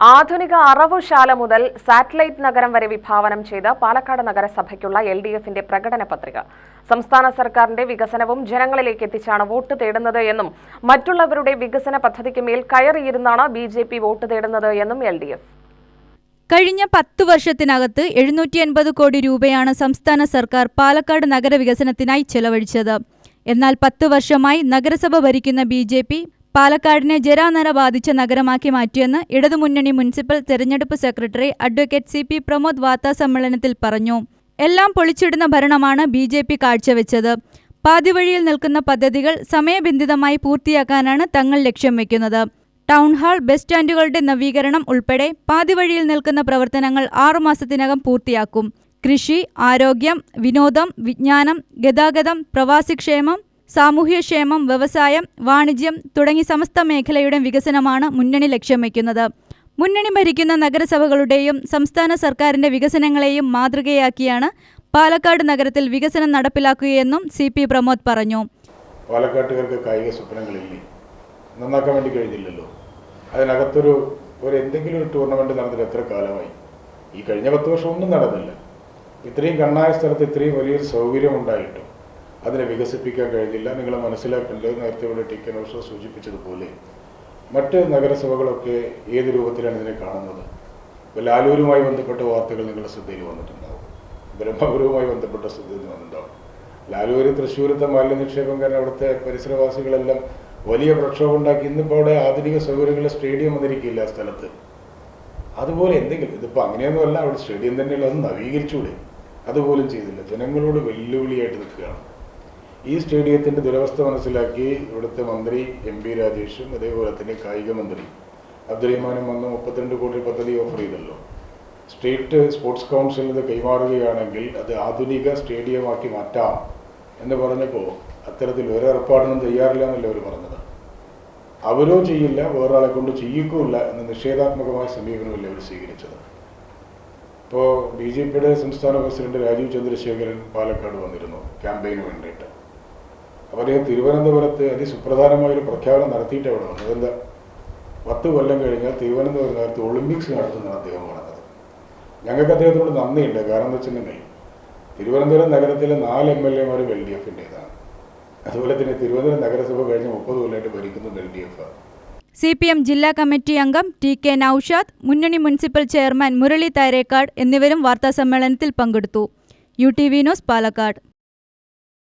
ആധുനിക അറവുശാല മുതൽ സാറ്റലൈറ്റ് നഗരം വരെ വിഭാവനം ചെയ്ത പാലക്കാട് നഗരസഭയ്ക്കുള്ള എൽ ഡി എഫിന്റെ പ്രകടന പത്രിക. സംസ്ഥാന സർക്കാരിന്റെ വികസനവും ജനങ്ങളിലേക്ക് എത്തിച്ചാണ് വോട്ട് തേടുന്നത് എന്നും മറ്റുള്ളവരുടെ വികസന പദ്ധതിക്ക് മേൽ കയറിയിരുന്നാണ് ബി ജെ പി വോട്ട് തേടുന്നത് എന്നും എൽ ഡി എഫ്. കഴിഞ്ഞ പത്തു വർഷത്തിനകത്ത് എഴുന്നൂറ്റി എൺപത് കോടി രൂപയാണ് സംസ്ഥാന സർക്കാർ പാലക്കാട് നഗരവികസനത്തിനായി ചെലവഴിച്ചത്. എന്നാൽ പത്ത് വർഷമായി നഗരസഭ ഭരിക്കുന്ന ബി പാലക്കാടിനെ ജരാനര ബാധിച്ച നഗരമാക്കി മാറ്റിയെന്ന് ഇടതുമുന്നണി മുനിസിപ്പൽ തെരഞ്ഞെടുപ്പ് secretary advocate C P Pramod വാർത്താസമ്മേളനത്തിൽ പറഞ്ഞു. എല്ലാം പൊളിച്ചിടുന്ന ഭരണമാണ് ബി ജെ പി കാഴ്ചവെച്ചത്. പാതിവഴിയിൽ നിൽക്കുന്ന പദ്ധതികൾ സമയബന്ധിതമായി പൂർത്തിയാക്കാനാണ് തങ്ങൾ ലക്ഷ്യം വെക്കുന്നത്. ടൗൺ ഹാൾ ബസ് സ്റ്റാൻഡുകളുടെ നവീകരണം ഉൾപ്പെടെ പാതിവഴിയിൽ നിൽക്കുന്ന പ്രവർത്തനങ്ങൾ ആറുമാസത്തിനകം പൂർത്തിയാക്കും. കൃഷി ആരോഗ്യം വിനോദം വിജ്ഞാനം ഗതാഗതം പ്രവാസിക്ഷേമം സാമൂഹ്യക്ഷേമം വ്യവസായം വാണിജ്യം തുടങ്ങി സമസ്ത മേഖലയുടെ വികസനമാണ് മുന്നണി ലക്ഷ്യം വയ്ക്കുന്നത്. മുന്നണി ഭരിക്കുന്ന നഗരസഭകളുടെയും സംസ്ഥാന സർക്കാരിന്റെ വികസനങ്ങളെയും മാതൃകയാക്കിയാണ് പാലക്കാട് നഗരത്തിൽ വികസനം നടപ്പിലാക്കുകയെന്നും സി പി പ്രമോദ് പറഞ്ഞു. പാലക്കാട്ടുകാർക്ക് കായിക സ്വപ്നങ്ങളില്ലേ? നന്നാക്കാൻ വേണ്ടി കഴിഞ്ഞില്ലല്ലോ. അതിനകത്തൊരു ഒരു എന്തെങ്കിലും ഒരു ടൂർണമെന്റ് നടന്നിട്ട് എത്ര കാലമായി? ഈ കഴിഞ്ഞ പത്ത് വർഷം ഒന്നും നടന്നില്ല. ഇത്രയും കണ്ണായ സ്ഥലത്ത് ഇത്രയും വലിയൊരു സൗകര്യം ഉണ്ടായിട്ടും അതിനെ വികസിപ്പിക്കാൻ കഴിഞ്ഞില്ല. നിങ്ങൾ മനസ്സിലാക്കേണ്ടത് നേരത്തെ ഇവിടെ ടി കെ നോഷ സൂചിപ്പിച്ചതുപോലെ മറ്റ് നഗരസഭകളൊക്കെ ഏത് രൂപത്തിലാണ് ഇതിനെ കാണുന്നത്? ഇപ്പോൾ ലാലൂരുമായി ബന്ധപ്പെട്ട വാർത്തകൾ നിങ്ങളുടെ ശ്രദ്ധയിൽ വന്നിട്ടുണ്ടാവും. ബ്രഹ്മപുരവുമായി ബന്ധപ്പെട്ട ശ്രദ്ധയിൽ വന്നിട്ടുണ്ടാവും. ലാലൂര് തൃശ്ശൂരത്തെ മാലിന്യ നിക്ഷേപം കാരണം അവിടുത്തെ പരിസരവാസികളെല്ലാം വലിയ പ്രക്ഷോഭം ഉണ്ടാക്കി. ഇന്നിപ്പോൾ അവിടെ ആധുനിക സൗകര്യങ്ങളുള്ള സ്റ്റേഡിയം വന്നിരിക്കില്ല ആ സ്ഥലത്ത്. അതുപോലെ എന്തെങ്കിലും ഇതിപ്പോൾ അങ്ങനെയൊന്നുമല്ല അവിടെ സ്റ്റേഡിയം തന്നെയുള്ള അത് നവീകരിച്ചുകൂടെ? അതുപോലും ചെയ്തില്ല. ജനങ്ങളോട് വെല്ലുവിളിയായിട്ട് നിൽക്കുകയാണ്. ഈ സ്റ്റേഡിയത്തിന്റെ ദുരവസ്ഥ മനസ്സിലാക്കി ഇവിടുത്തെ മന്ത്രി എം പി രാജേഷും അതേപോലെ തന്നെ കായിക മന്ത്രി അബ്ദുറഹ്മാനും വന്ന് മുപ്പത്തിരണ്ട് കോടി പദ്ധതി ഓഫർ ചെയ്തല്ലോ. സ്റ്റേറ്റ് സ്പോർട്സ് കൗൺസിൽ ഇത് കൈമാറുകയാണെങ്കിൽ അത് ആധുനിക സ്റ്റേഡിയമാക്കി മാറ്റാം എന്ന് പറഞ്ഞപ്പോൾ അത്തരത്തിൽ ഒരേർപ്പാടിനും തയ്യാറില്ല എന്നല്ലേ അവർ പറഞ്ഞത്? അവരോ ചെയ്യില്ല വേറൊരാളെ കൊണ്ട് ചെയ്യിക്കൂല എന്ന നിഷേധാത്മകമായ സമീപനമല്ല അവർ സ്വീകരിച്ചത്? ഇപ്പോൾ ബി ജെ പിയുടെ സംസ്ഥാന പ്രസിഡന്റ് രാജീവ് ചന്ദ്രശേഖരൻ പാലക്കാട് വന്നിരുന്നു ക്യാമ്പയിന് വേണ്ടിയിട്ട്. അപ്പോൾ അദ്ദേഹം തിരുവനന്തപുരത്ത് അതിസുപ്രധാനമായ ഒരു പ്രഖ്യാപനം നടത്തിയിട്ട് അവിടെ വന്നത് എന്താ പത്ത് കൊല്ലം കഴിഞ്ഞാൽ തിരുവനന്തപുരം നഗരത്ത് ഒളിമ്പിക്സ് നടത്തുന്നതാണ് അദ്ദേഹം പറഞ്ഞത്. ഞങ്ങൾക്ക് അദ്ദേഹത്തോട് നന്ദിയുണ്ട്. കാരണം എന്ന് വെച്ചിട്ടുണ്ടെങ്കിൽ തിരുവനന്തപുരം നഗരത്തിലെ നാല് എം എൽ എമാർ എൽ ഡി എഫിന്റെതാണ് അതുപോലെ തന്നെ തിരുവനന്തപുരം നഗരസഭ കഴിഞ്ഞ മുപ്പത് കൊല്ലമായിട്ട് ഭരിക്കുന്നത് L D F. C P M ജില്ലാ കമ്മിറ്റി അംഗം ടി കെ നൌഷാദ് മുന്നണി മുനിസിപ്പൽ ചെയർമാൻ മുരളി തൈരേക്കാട് എന്നിവരും വാർത്താസമ്മേളനത്തിൽ പങ്കെടുത്തു. U T V news Palakkad.